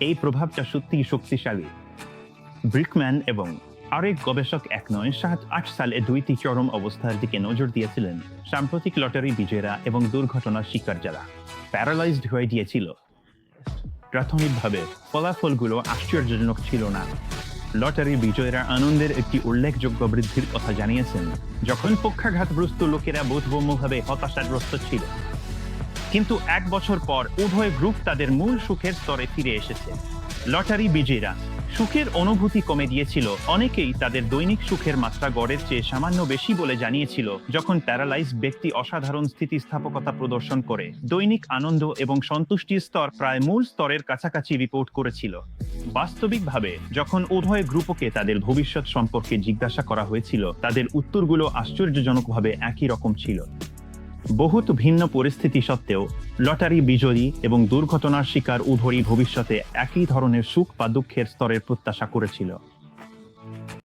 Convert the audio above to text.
এই প্রভাবটা সত্যিই শক্তিশালী। ব্রিকম্যান এবং আরেক গবেষক এক নয়, সাত, আট সালে দুইটি চরম অবস্থার দিকে নজর দিয়েছিলেন, সাম্প্রতিক লটারি বিজয়ীরা এবং দুর্ঘটনার শিকার যারা। প্যারালাইজড হয়ে গিয়েছিল। প্রাথমিকভাবে ফলাফলগুলো আশ্চর্যজনক ছিল না। লটারি বিজয়ীরা আনন্দের একটি উল্লেখযোগ্য বৃদ্ধির কথা জানিয়েছেন, যখন পক্ষাঘাতগ্রস্ত লোকেরা বোধগম্যভাবে হতাশাগ্রস্ত ছিল। কিন্তু এক বছর পর উভয় গ্রুপ তাদের মূল সুখের স্তরে ফিরে এসেছে। লটারি বিজয়ীরা, সুখের অনুভূতি কমে গিয়েছিল অনেকেই তাদের দৈনিক সুখের মাত্রা গড়ের চেয়ে সামান্য বেশি বলে জানিয়েছিল, যখন প্যারালাইজ ব্যক্তি অসাধারণ স্থিতিস্থাপকতা প্রদর্শন করে। দৈনিক আনন্দ এবং সন্তুষ্টির স্তর প্রায় মূল স্তরের কাছাকাছি রিপোর্ট করেছিল। বাস্তবিকভাবে, যখন উভয় গ্রুপকে তাদের ভবিষ্যৎ সম্পর্কে জিজ্ঞাসা করা হয়েছিল, তাদের উত্তরগুলো আশ্চর্যজনকভাবে একই রকম ছিল। বহুত ভিন্ন পরিস্থিতি সত্ত্বেও লটারি, বিজয়ী এবং দুর্ঘটনার শিকার উভয়ই ভবিষ্যতে একই ধরনের সুখ বা দুঃখের স্তরের প্রত্যাশা করেছিল।